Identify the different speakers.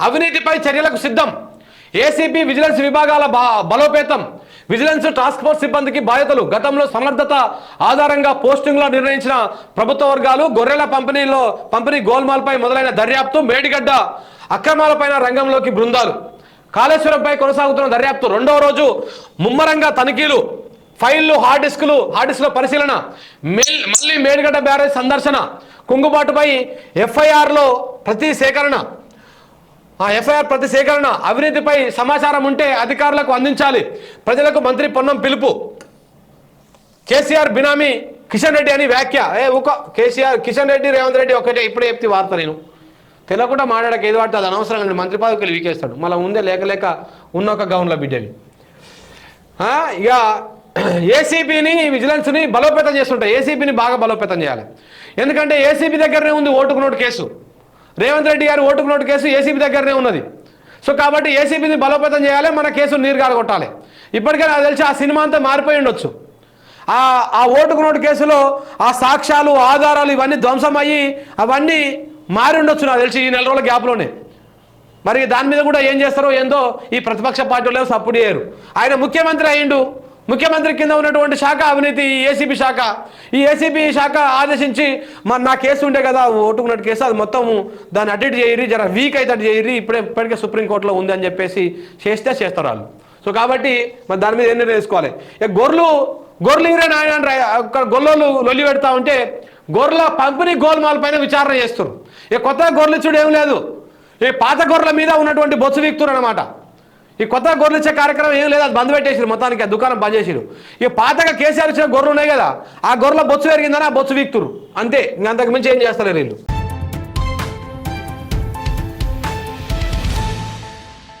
Speaker 1: అవినీతిపై చర్యలకు సిద్ధం. ఏసీబీ విజిలెన్స్ విభాగాల బా- బలోపేతం. విజిలెన్స్ టాస్క్ ఫోర్స్ సిబ్బందికి బాధ్యతలు. గతంలో సమర్థత ఆధారంగా పోస్టింగ్లో నిర్ణయించిన ప్రభుత్వ వర్గాలు గొర్రెల పంపిణీలో పంపిణీ గోల్మాల్పై మొదలైన దర్యాప్తు మేడిగడ్డ అక్రమాలపైన రంగంలోకి బృందాలు. కాళేశ్వరంపై కొనసాగుతున్న దర్యాప్తు. రెండవ రోజు ముమ్మరంగా తనిఖీలు ఫైళ్ళు హార్డ్ డిస్కులు హార్డ్ డిస్క్ల పరిశీలన. మళ్ళీ మేడిగడ్డ బ్యారేజ్ సందర్శన. కుంగుబాటుపై ఎఫ్ఐఆర్లో ప్రతి సేకరణ. ఆ ఎఫ్ఐఆర్ ప్రతి సేకరణ అవినీతిపై సమాచారం ఉంటే అధికారులకు అందించాలి. ప్రజలకు మంత్రి పొన్నం పిలుపు. కేసీఆర్ బినామీ కిషన్ రెడ్డి అని వ్యాఖ్య. ఏ ఒక కేసీఆర్ కిషన్ రెడ్డి రేవంత్ రెడ్డి ఒకటే ఇప్పుడే చెప్తే వార్త నేను. తెలియకుండా మాట్లాడక ఏది వాడితే అది అనవసరం అండి మంత్రి పదవికి వీకేస్తాడు. మళ్ళీ ఉందే లేక లేక ఉన్న ఒక గౌన్ల బిడ్డవి ఇక ఏసీబీని విజిలెన్స్ని బలోపేతం చేస్తుంటాయి ఏసీబీని బాగా బలోపేతం చేయాలి. ఎందుకంటే ఏసీబీ దగ్గరనే ఉంది ఓటుకు నోటు కేసు. రేవంత్ రెడ్డి గారి ఓటుకు నోటు కేసు ఏసీబీ దగ్గరనే ఉన్నది. సో కాబట్టి ఏసీబీని బలోపేతం చేయాలి మన కేసు నీరు కాలగొట్టాలి ఇప్పటికే నాకు తెలిసి ఆ సినిమా అంతా మారిపోయి ఉండొచ్చు. ఆ ఆ ఓటుకు నోటు కేసులో ఆ సాక్ష్యాలు ఆధారాలు ఇవన్నీ ధ్వంసం అయ్యి అవన్నీ మారి ఉండొచ్చు నాకు తెలిసి ఈ నెల రోజుల గ్యాప్లోనే. మరి దాని మీద కూడా ఏం చేస్తారో ఏందో ఈ ప్రతిపక్ష పార్టీలో సపోర్ట్ చేయరు. ఆయన ముఖ్యమంత్రి అయ్యిండు. ముఖ్యమంత్రి కింద ఉన్నటువంటి శాఖ అవినీతి ఏసీబీ శాఖ. ఈ ఏసీబీ శాఖ ఆదేశించి మరి నా కేసు ఉండే కదా ఓటుకున్నట్టు కేసు అది మొత్తం దాన్ని అటు ఇటు చేయరి జర వీక్ అయితే అటు చేయరి ఇప్పుడే ఇప్పటికే సుప్రీంకోర్టులో ఉంది అని చెప్పేసి చేస్తే చేస్తారు వాళ్ళు సో కాబట్టి మరి దాని మీద ఏం నిర్ణయం తీసుకోవాలి? ఇక గొర్రెలు గొర్రెలు ఇరే నాయన గొల్లలు గొర్రెలు లొల్లి పెడతా ఉంటే గొర్రెల పంపిణీ గోల్మాల్ పైన విచారణ చేస్తారు ఇక కొత్తగా గొర్రెలు చూడు ఏం లేదు. ఈ పాత గొర్రెల మీద ఉన్నటువంటి బొచ్చు వీక్తురు అనమాట ఈ కొత్త గొర్రెలు ఇచ్చే కార్యక్రమం ఏం లేదు అది బంద్ పెట్టేసారు మొత్తానికి ఆ దుకాణం బంద్ చేసిరు ఈ పాతగా కేసీఆర్ ఇచ్చిన గొర్రెలు ఉన్నాయి కదా ఆ గొర్రెల బొచ్చు పెరిగిందని ఆ బొచ్చు వీక్తురు అంతే ఇంక అంతకు మించి ఏం చేస్తలేరు వీళ్ళు.